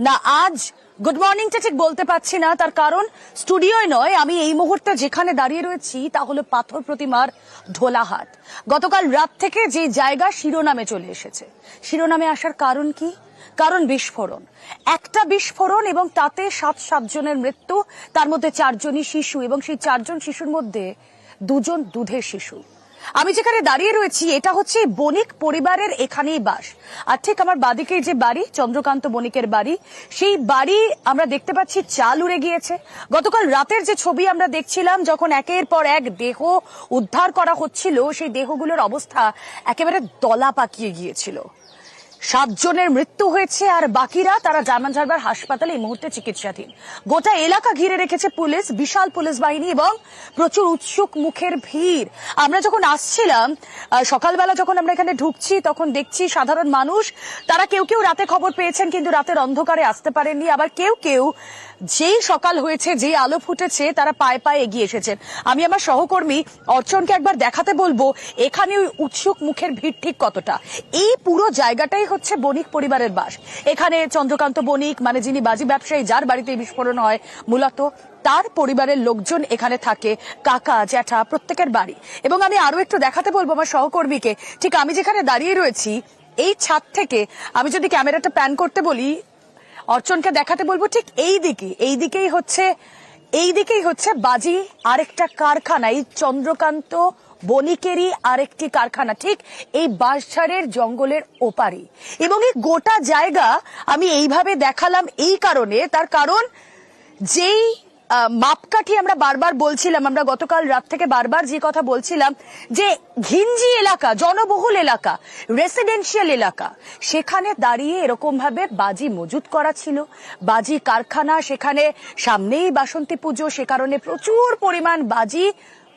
না, আজ গুড মর্নিংটা ঠিক বলতে পারছি না, তার কারণ স্টুডিওয় নয়, আমি এই মুহূর্তে যেখানে দাঁড়িয়ে রয়েছি, তা হলো পাথর প্রতিমার ঢোলাহাট। গতকাল রাত থেকে যে জায়গা শিরোনামে চলে এসেছে। শিরোনামে আসার কারণ কি? কারণ বিস্ফোরণ। একটা বিস্ফোরণ এবং তাতে সাত সাতজনের মৃত্যু, তার মধ্যে চারজনই শিশু এবং সেই চারজন শিশুর মধ্যে দুজন দুধের শিশু। আমি যেখানে দাঁড়িয়ে রয়েছি, এটা হচ্ছে বণিক পরিবারের এখানেই বাস। আর ঠিক আমার বাদিকের যে বাড়ি, চন্দ্রকান্ত বণিকের বাড়ি, সেই বাড়ি আমরা দেখতে পাচ্ছি চাল উড়ে গিয়েছে। গতকাল রাতের যে ছবি আমরা দেখছিলাম, যখন একের পর এক দেহ উদ্ধার করা হচ্ছিল, সেই দেহগুলোর অবস্থা একেবারে দলা পাকিয়ে গিয়েছিল। সাতজনের মৃত্যু হয়েছে আর বাকিরা তারা জার্মান জার্বার হাসপাতালে এই মুহূর্তে চিকিৎসাধীন। গোটা এলাকা ঘিরে রেখেছে পুলিশ, বিশাল পুলিশ বাহিনী এবং প্রচুর উৎসুক মুখের ভিড়। আমরা যখন আসছিলাম সকালবেলা যখন আমরা এখানে ঢুকছি, তখন দেখছি সাধারণ মানুষ, তারা কেউ কেউ রাতে খবর পেয়েছেন, কিন্তু রাতের অন্ধকারে আসতে পারেননি। আবার কেউ কেউ যেই সকাল হয়েছে, যেই আলো ফুটেছে, তারা পায়ে পায়ে এগিয়ে এসেছেন। আমি আমার সহকর্মী অর্চনকে একবার দেখাতে বলব, এখানে ওই উৎসুক মুখের ভিড় ঠিক কতটা? এই পুরো জায়গাটাই হচ্ছে বণিক পরিবারের বাস। এখানে চন্দ্রকান্ত বণিক মানে যিনি বাজি ব্যবসায়ী, যার বাড়িতে বিস্ফোরণ হয়, মূলত তার পরিবারের লোকজন এখানে থাকে, কাকা, জ্যাঠা, প্রত্যেকের বাড়ি। এবং আমি আরও একটু দেখাতে বলব আমার সহকর্মীকে। ঠিক আমি যেখানে দাঁড়িয়ে রয়েছি, এই ছাদ থেকে আমি যদি ক্যামেরাটা প্যান করতে বলি অর্চনকে দেখাতে বলব ঠিক এই দিকে এই দিকেই হচ্ছে, এই দিকেই হচ্ছে বাজি, আরেকটা কারখানা, এই চন্দ্রকান্ত বণিকেরই আরেকটি কারখানা, ঠিক এই বাঁশঝাড়ের জঙ্গলের ওপারে। এবং এই গোটা জায়গা আমি এইভাবে দেখালাম এই কারণে, তার কারণ যেই মাপকাঠি আমরা বারবার বলছিলাম, আমরা গতকাল রাত থেকে বারবার যে কথা বলছিলাম যে ঘিঞ্জি এলাকা, জনবহুল এলাকা রেসিডেন্সিয়াল এলাকা, সেখানে দাঁড়িয়ে এরকম ভাবে বাজি মজুত করা ছিল। বাজি কারখানা, সেখানে সামনেই বাসন্তী পুজো, সে কারণে প্রচুর পরিমাণ বাজি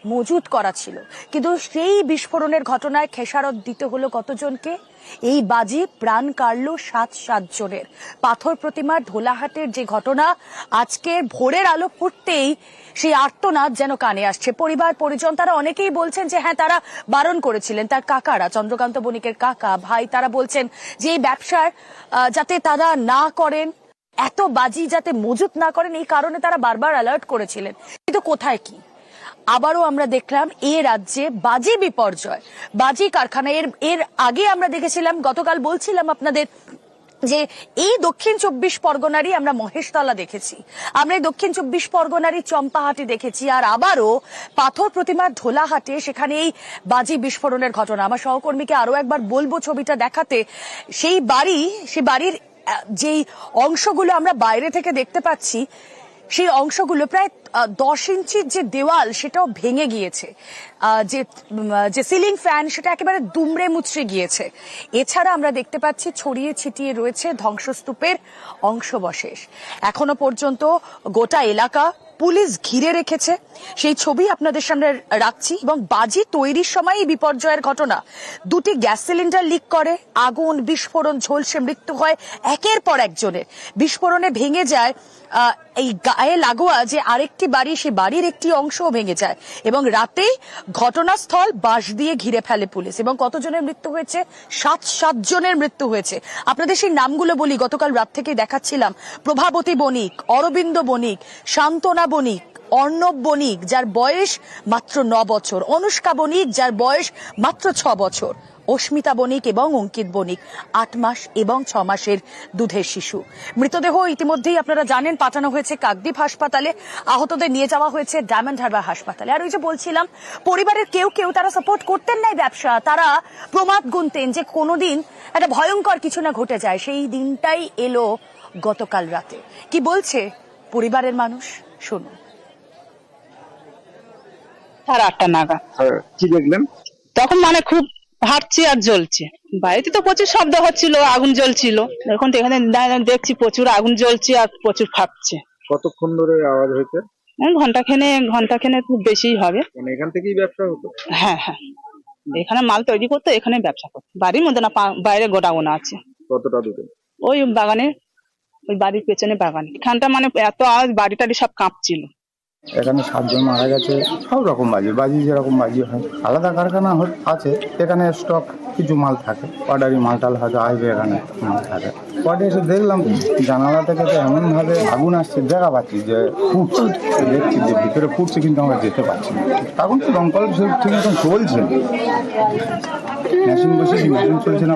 মজুত করা ছিল। কিন্তু সেই বিস্ফোরণের ঘটনায় খেসারত দিতে হলো কতজনকে? এই বাজি প্রাণ কাড়ল সাত সাতজনের। পাথর প্রতিমার ধোলাহাটের যে ঘটনা, আজকে ভোরের আলো ফুটতেই সেই আর্তনাদ যেন কানে আসছে। পরিবার, পরিজন, তারা অনেকেই বলছেন যে হ্যাঁ তারা বারণ করেছিলেন। তার কাকারা, চন্দ্রকান্ত বণিকের কাকা, ভাই, তারা বলছেন যে এই ব্যবসার যাতে তারা না করেন, এত বাজি যাতে মজুত না করেন, এই কারণে তারা বারবার অ্যালার্ট করেছিলেন। কিন্তু কোথায় কি? আবারও আমরা দেখলাম এ রাজ্যে বাজি বিপর্যয়। বাজি কারখানা, এর এর আগে আমরা দেখেছিলাম, গতকাল বলছিলাম আপনাদের যে এই দক্ষিণ চব্বিশ পরগনারই আমরা মহেশতলা দেখেছি। আমরা এই দক্ষিণ চব্বিশ পরগনারই চম্পাহাটি দেখেছি আর আবারও পাথর প্রতিমার ধোলাহাটে সেখানে এই বাজি বিস্ফোরণের ঘটনা। আমার সহকর্মীকে আরও একবার বলব ছবিটা দেখাতে। সেই বাড়ি সেই বাড়ির যেই অংশগুলো আমরা বাইরে থেকে দেখতে পাচ্ছি সেই অংশগুলো প্রায় দশ ইঞ্চির যে দেওয়াল সেটাও ভেঙে গিয়েছে। যে যে সিলিং ফ্যান সেটা একেবারে দুমড়ে মুচড়ে গিয়েছে। এছাড়া আমরা দেখতে পাচ্ছি ছড়িয়ে ছিটিয়ে রয়েছে ধ্বংসস্তূপের অংশবশেষ। এখনও পর্যন্ত গোটা এলাকা পুলিশ ঘিরে রেখেছে। সেই ছবি আপনাদের সামনে রাখছি এবং বাজি তৈরির সময় বিপর্যয়ের ঘটনা। দুটি গ্যাস সিলিন্ডার লিক করে, আগুন, বিস্ফোরণ, ঝলসে মৃত্যু হয় একের পর একজনের। বিস্ফোরণে ভেঙে যায় এই গায়ে লাগোয়া যে আরেকটি বাড়ি, সেই বাড়ির একটি অংশও ভেঙে যায় এবং রাতেই ঘটনাস্থল বাঁশ দিয়ে ঘিরে ফেলে পুলিশ এবং কতজনের মৃত্যু হয়েছে? সাত, সাতজনের মৃত্যু হয়েছে। আপনাদের সেই নামগুলো বলি, গতকাল রাত থেকে দেখাচ্ছিলাম। প্রভাবতী বণিক, অরবিন্দ বণিক, শান্তনা বণিক, অর্ণব বণিক, যার বয়স মাত্র ন বছর। অনুষ্কা বণিক, যার বয়স মাত্র ছ বছর। অস্মিতা বণিক এবং অঙ্কিত বণিক, আট মাস এবং ছ মাসের দুধের শিশু। মৃতদেহ ইতিমধ্যেই আপনারা জানেন, পাঠানো হয়েছে কাকদ্বীপ হাসপাতালে। আহতদের নিয়ে যাওয়া হয়েছে ডায়মন্ড হারবার হাসপাতালে। আর ওই যে বলছিলাম, পরিবারের কেউ কেউ তারা সাপোর্ট করতেন না ব্যবসা। তারা প্রমাদ গুনতেন যে কোনোদিন একটা ভয়ঙ্কর কিছু না ঘটে যায়। সেই দিনটাই এলো গতকাল রাতে। কি বলছে পরিবারের মানুষ? শুনুন। সাড়ে আটটা নাগাদ। কি দেখলেন? তখন মানে খুব হাঁটছে আর জ্বলছে। বাড়িতে তো প্রচুর শব্দ হচ্ছিল আগুন জ্বলছিল। এখন তো এখানে দেখছি প্রচুর আগুন জ্বলছে আর প্রচুর ফাটছে। কতক্ষণ ধরে আওয়াজ হয়েছে? ঘণ্টা খেনে ঘণ্টা খেনে খুব বেশিই হবে। মানে এখান থেকেই ব্যবসা হতো? হ্যাঁ হ্যাঁ। এখানে মাল তৈরি করতো এখানে ব্যবসা করতো। বাড়ির মধ্যে না বাইরে গোডাউন আছে। কতটা দূরে? ওই বাগানে ওই বাড়ির পেছনে বাগানে। এখানটা মানে এত আওয়াজ বাড়ি টাড়ি সব কাঁপছিল। এখানে সাতজন মারা গেছে, সব রকম বাজি। বাজি যেরকম বাজি হয়। আলাদা কারখানা আছে। এখানে স্টক কিছু মাল থাকে। অর্ডারি মাল টাল হয়তো আসবে এখানে, মাল থাকে। পরে এসে দেখলাম, জানালা থেকে তো এমনভাবে আগুন আসছে, দেখা পাচ্ছি যে ফুটছে। দেখছি যে ভিতরে ফুটছে, কিন্তু আমরা যেতে পারছি না। এখন তো দমকল ঠিক মতন চলছে। মেশিন বসেছি মেশিন চলছে না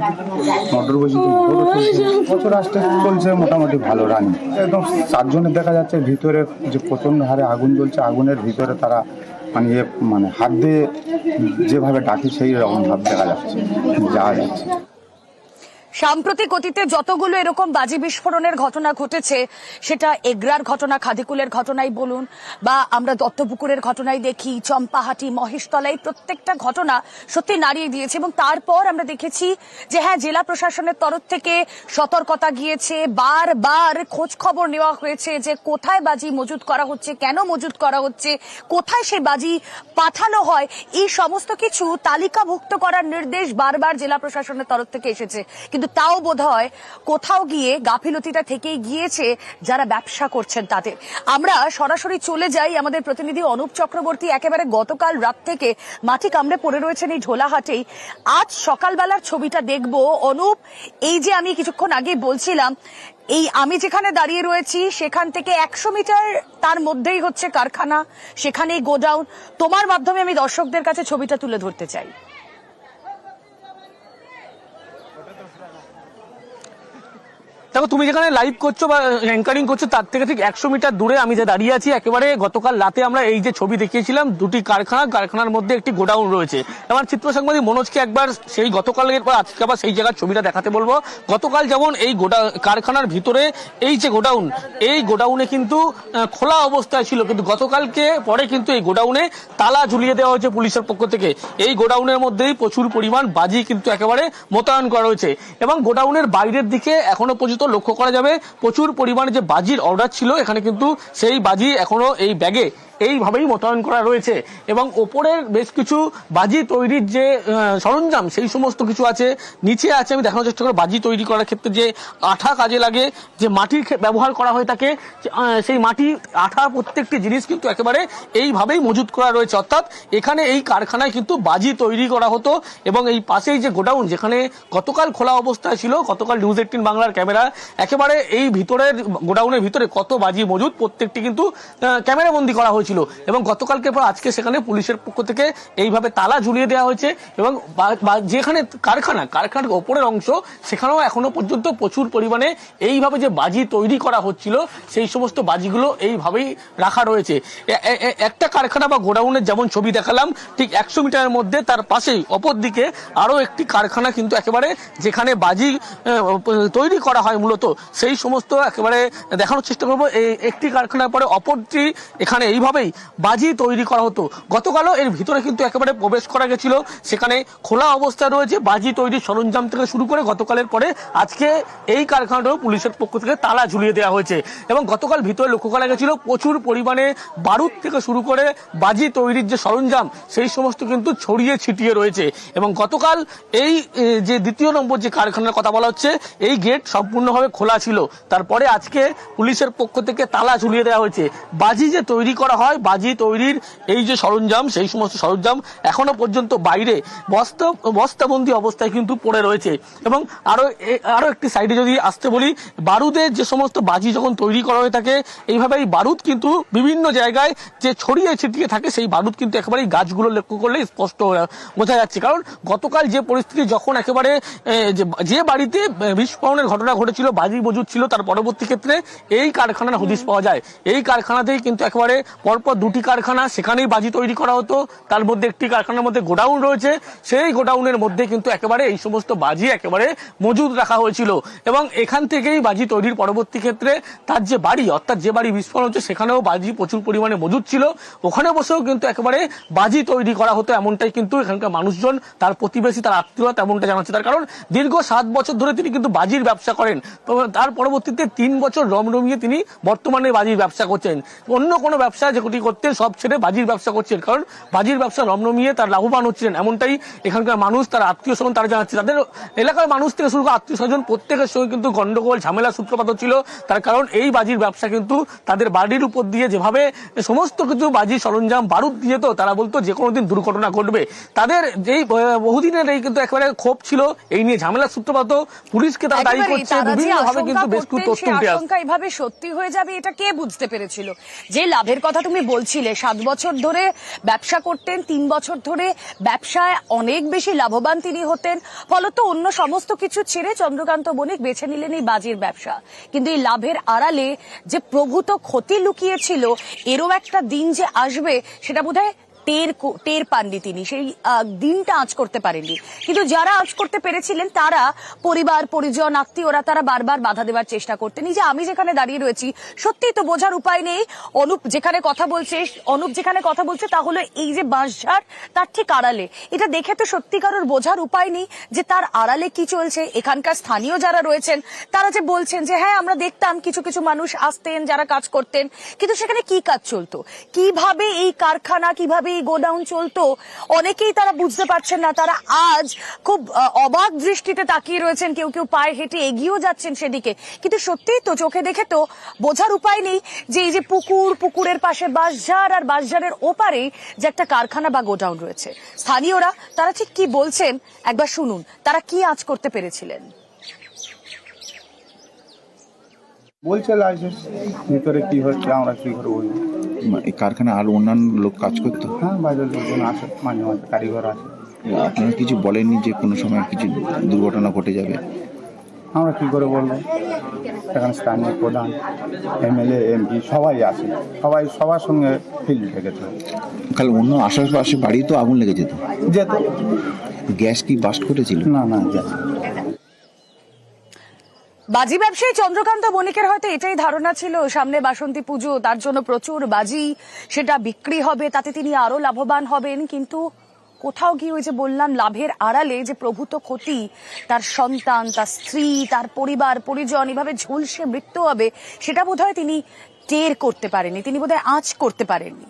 মোটর বসেছি মোটর চলছে বছর আস্তে চলছে মোটামুটি ভালো রানিং একদম চারজনের দেখা যাচ্ছে ভিতরে যে প্রচণ্ড হারে আগুন জ্বলছে আগুনের ভিতরে তারা মানে ইয়ে মানে হাত দিয়ে যেভাবে ডাকি সেই রকম ভাব দেখা যাচ্ছে যাওয়া যাচ্ছে। সাম্প্রতিক অতীতে যতগুলো এরকম বাজি বিস্ফোরণের ঘটনা ঘটেছে, সেটা এগরার ঘটনা, খাদিকুলের ঘটনাই বলুন, বা আমরা দত্তপুকুরের ঘটনাই দেখি, চম্পাহাটি মহেশতলাই প্রত্যেকটা ঘটনা সত্যি নাড়িয়ে দিয়েছে এবং তারপর আমরা দেখেছি যে হ্যাঁ জেলা প্রশাসনের তরফ থেকে সতর্কতা গিয়েছে, বারবার খোঁজ খবর নেওয়া হয়েছে যে কোথায় বাজি মজুত করা হচ্ছে, কেন মজুত করা হচ্ছে, কোথায় সে বাজি পাঠানো হয়, এই সমস্ত কিছু তালিকাভুক্ত করার নির্দেশ বারবার জেলা প্রশাসনের তরফ থেকে এসেছে। কিন্তু তাও বোধ হয় কোথাও গিয়ে গাফিলতিটা থেকেই গিয়েছে যারা ব্যবসা করছেন তাদের। আমরা সরাসরি চলে যাই আমাদের প্রতিনিধি অনুপ চক্রবর্তী, একেবারে গতকাল রাত থেকে মাটি কামড়ে পড়ে রয়েছেন এই ঝোলাহাটেই আজ সকালবেলার ছবিটা দেখব। অনুপ, এই যে আমি কিছুক্ষণ আগে বলছিলাম, এই আমি যেখানে দাঁড়িয়ে রয়েছি, সেখান থেকে একশো মিটার তার মধ্যেই হচ্ছে কারখানা, সেখানেই গোডাউন। তোমার মাধ্যমে আমি দর্শকদের কাছে ছবিটা তুলে ধরতে চাই। Gracias. দেখো, তুমি যেখানে লাইভ করছ বা অ্যাঙ্কারিং করছ, তার থেকে ঠিক একশো মিটার দূরে আমি যে দাঁড়িয়ে আছি, একেবারে গতকাল রাতে আমরা এই যে ছবি দেখিয়েছিলাম, দুটি কারখানা, কারখানার মধ্যে একটি গোডাউন রয়েছে। আমার চিত্র সাংবাদিক মনোজকে একবার সেই গতকালের পর আজকে আবার সেই জায়গার ছবিটা দেখাতে বলব। গতকাল যেমন এই গোডা, কারখানার ভিতরে এই যে গোডাউন, এই গোডাউনে কিন্তু খোলা অবস্থায় ছিল, কিন্তু গতকালকে পরে কিন্তু এই গোডাউনে তালা ঝুলিয়ে দেওয়া হয়েছে পুলিশের পক্ষ থেকে। এই গোডাউনের মধ্যেই প্রচুর পরিমাণ বাজি কিন্তু একেবারে মোতায়েন করা হয়েছে এবং গোডাউনের বাইরের দিকে এখনও পর্যন্ত লক্ষ্য করা যাবে। প্রচুর পরিমাণে যে বাজির অর্ডার ছিল, এখানে কিন্তু সেই বাজি এখনও এই ব্যাগে এইভাবেই মোতায়েন করা রয়েছে। এবং ওপরের বেশ কিছু বাজি তৈরির যে সরঞ্জাম, সেই সমস্ত কিছু আছে। নিচে আছে, আমি দেখানোর চেষ্টা করব, বাজি তৈরি করার ক্ষেত্রে যে আঠা কাজে লাগে, যে মাটির ব্যবহার করা হয়ে থাকে সেই মাটি, আঠা প্রত্যেকটি জিনিস কিন্তু একেবারে এইভাবেই মজুত করা রয়েছে। অর্থাৎ এখানে এই কারখানায় কিন্তু বাজি তৈরি করা হতো এবং এই পাশেই যে গোডাউন, যেখানে গতকাল খোলা অবস্থায় ছিল, গতকাল নিউজ এইটিন বাংলার ক্যামেরা, একেবারে এই ভিতরের গোডাউনের ভিতরে কত বাজি মজুদ প্রত্যেকটি কিন্তু ক্যামেরা বন্দি করা হয়েছিল। এবং গতকালকে পর আজকে সেখানে পুলিশের পক্ষ থেকে এইভাবে তালা ঝুলিয়ে দেওয়া হয়েছে এবং যেখানে কারখানা, কারখানার ওপরের অংশ, সেখানেও এখনও পর্যন্ত প্রচুর পরিমাণে এইভাবে যে বাজি তৈরি করা হচ্ছিল, সেই সমস্ত বাজিগুলো এইভাবেই রাখা রয়েছে। একটা কারখানা বা গোডাউনের যেমন ছবি দেখালাম, ঠিক একশো মিটারের মধ্যে তার পাশেই, অপর দিকে আরও একটি কারখানা কিন্তু একেবারে যেখানে বাজি তৈরি করা হয় মূলত, সেই সমস্ত একেবারে দেখানোর চেষ্টা করব। এই একটি কারখানার পরে অপরটি এখানে এইভাবেই বাজি তৈরি করা হতো। গতকালও এর ভিতরে কিন্তু একেবারে প্রবেশ করা গেছিল। সেখানে খোলা অবস্থায় রয়েছে বাজি তৈরির সরঞ্জাম থেকে শুরু করে গতকালের পরে আজকে এই কারখানাটাও পুলিশের পক্ষ থেকে তালা ঝুলিয়ে দেওয়া হয়েছে। এবং গতকাল ভিতরে লক্ষ্য করা গেছিল প্রচুর পরিমাণে বারুদ থেকে শুরু করে বাজি তৈরির যে সরঞ্জাম, সেই সমস্ত কিন্তু ছড়িয়ে ছিটিয়ে রয়েছে। এবং গতকাল এই যে দ্বিতীয় নম্বর যে কারখানার কথা বলা হচ্ছে, এই গেট সম্পূর্ণভাবে খোলা ছিল। তারপরে আজকে পুলিশের পক্ষ থেকে তালা ঝুলিয়ে দেওয়া হয়েছে। বাজি যে তৈরি করা হয় বাজি তৈরির এই যে সরঞ্জাম সেই সমস্ত সরঞ্জাম এখনও পর্যন্ত বাইরে। বস্তা বস্তাবন্দি অবস্থায় কিন্তু পড়ে রয়েছে। এবং আরও আরও একটি সাইডে যদি আসতে বলি বারুদের যে সমস্ত বাজি যখন তৈরি করা হয়ে থাকে এইভাবে এই বারুদ কিন্তু বিভিন্ন জায়গায় যে ছড়িয়ে ছিটিয়ে থাকে সেই বারুদ কিন্তু একেবারে এই গাছগুলো লক্ষ্য করলে স্পষ্ট বোঝা যাচ্ছে। কারণ গতকাল যে পরিস্থিতি যখন একেবারে যে যে বাড়িতে বিস্ফোরণের ঘটনা ঘটেছিল বাজি মজুদ ছিল তার পরবর্তী ক্ষেত্রে এই কারখানার হদিশ পাওয়া যায়। এই কারখানাতেই কিন্তু একেবারে পরপর দুটি কারখানা সেখানেই বাজি তৈরি করা হতো। তার মধ্যে একটি কারখানার মধ্যে গোডাউন রয়েছে। সেই গোডাউনের মধ্যে কিন্তু একেবারে এই সমস্ত বাজি একেবারে মজুদ রাখা হয়েছিল এবং এখান থেকেই বাজি তৈরির পরবর্তী ক্ষেত্রে তার যে বাড়ি, অর্থাৎ যে বাড়ি বিস্ফোরণ হচ্ছে, সেখানেও বাজি প্রচুর পরিমাণে মজুদ ছিল। ওখানে বসেও কিন্তু একেবারে বাজি তৈরি করা হতো এমনটাই কিন্তু এখানকার মানুষজন, তার প্রতিবেশী, তার আত্মীয় তেমনটা জানাচ্ছে। তার কারণ দীর্ঘ সাত বছর ধরে তিনি কিন্তু বাজির ব্যবসা করেন। তার পরবর্তীতে তিন বছর রমরমিয়ে তিনি বর্তমানে বাজির ব্যবসা করছেন। অন্য কোনো ব্যবসা যেটি করতেন সব ছেড়ে বাজির ব্যবসা করছেন কারণ বাজির ব্যবসা রমরমিয়ে তার লাভবান হচ্ছিলেন এমনটাই এখানকার মানুষ তার আত্মীয় স্বজন তারা জানাচ্ছে। তাদের এলাকার মানুষ থেকে শুরু করে আত্মীয় স্বজন প্রত্যেকের সঙ্গে কিন্তু গন্ডগোল ঝামেলা সূত্রপাত হচ্ছিল। তার কারণ এই বাজির ব্যবসা কিন্তু তাদের বাড়ির উপর দিয়ে যেভাবে সমস্ত কিছু বাজির সরঞ্জাম বারুদ দিয়ে তো তারা বলতো যে কোনো দিন দুর্ঘটনা ঘটবে। তাদের যেই বহুদিনের এই কিন্তু একেবারে ক্ষোভ ছিল এই নিয়ে ঝামেলা সূত্রপাত পুলিশকে তারা দায়ী করছে। তারা যে বিভিন্ন ভাবে কিন্তু বেশ কিছু তথ্য উঠে আসছে। এভাবে সত্যি হয়ে যাবে এটা কে বুঝতে পেরেছিল? যে লাভের কথা তুমি বলছিলে, সাত বছর ধরে ব্যবসা করতেন, তিন বছর ধরে ব্যবসায় অনেক বেশি লাভবান তিনি হতেন। ফলত অন্য সমস্ত কিছু ছেড়ে চন্দ্রকান্ত বণিক বেছে নিলেন এই বাজির ব্যবসা। কিন্তু এই লাভের আড়ালে যে প্রভূত ক্ষতি লুকিয়েছিল, এরও একটা দিন যে আসবে, সেটা বোধহয় টের টের পাননি তিনি। সেই দিনটা আঁচ করতে পারেননি। কিন্তু যারা আঁচ করতে পেরেছিলেন, তারা পরিবার, পরিজন, আত্মীয়রা, তারা বারবার বাধা দেওয়ার চেষ্টা করতেন। যে আমি যেখানে দাঁড়িয়ে রয়েছি সত্যিই তো বোঝার উপায় নেই। অনুপ যেখানে কথা বলছে, অনুপ যেখানে কথা বলছে তাহলে এই যে বাঁশঝাড়, তার ঠিক আড়ালে। এটা দেখে তো সত্যিকারের বোঝার উপায় নেই যে তার আড়ালে কি চলছে। এখানকার স্থানীয় যারা রয়েছেন, তারা যে বলছেন যে হ্যাঁ আমরা দেখতাম কিছু কিছু মানুষ আসতেন, যারা কাজ করতেন। কিন্তু সেখানে কি কাজ চলতো? কীভাবে এই কারখানা, কীভাবে এই গোডাউন চলতো, অনেকেই তারা বুঝতে পারছেন না, তারা আজ খুব অবাক দৃষ্টিতে তাকিয়ে রয়েছেন, কেউ কেউ পায়ে হেঁটে এগিয়েও যাচ্ছেন সেদিকে। কিন্তু সত্যিই তো চোখে দেখে তো বোঝার উপায় নেই যে এই যে পুকুর, পুকুরের পাশে বাঁশঝাড় আর বাঁশঝাড়ের ওপারে যে একটা কারখানা বা গোডাউন রয়েছে। স্থানীয়রা তারা ঠিক কি বলছেন? একবার শুনুন, তারা কি আজ করতে পেরেছিলেন? বলছে লাইসেন্স ভিতরে কি হচ্ছে আমরা কি করে বলব এই কারখানা আর অন্যান্য লোক কাজ করতো? হ্যাঁ বাইরের লোকজন আছে মাঝে মাঝে কারিগর আছে। আপনারা কিছু বলেননি যে কোনো সময় কিছু দুর্ঘটনা ঘটে যাবে? আমরা কি করে বলব? এখানে স্থানীয় প্রধান এমএলএ এমপি সবাই আছে। সবাই সবার সঙ্গে ফিল্ড থেকেছে কাল অন্য আশেপাশে বাড়ি তো আগুন লেগে যেত। যেত। গ্যাস কি বাস্ট করেছিল? না না গেছে বাজি ব্যবসায়ী চন্দ্রকান্ত বণিকের হয়তো এটাই ধারণা ছিল, সামনে বাসন্তী পুজো, তার জন্য প্রচুর বাজি, সেটা বিক্রি হবে, তাতে তিনি আরও লাভবান হবেন, কিন্তু কোথাও গিয়ে ওই যে বললাম, লাভের আড়ালে যে প্রভূত ক্ষতি, তার সন্তান, তার স্ত্রী, তার পরিবার, পরিজন, এভাবে ঝুলসে মৃত্যু হবে, সেটা বোধহয় তিনি টের করতে পারেননি, তিনি বোধহয় আঁচ করতে পারেননি।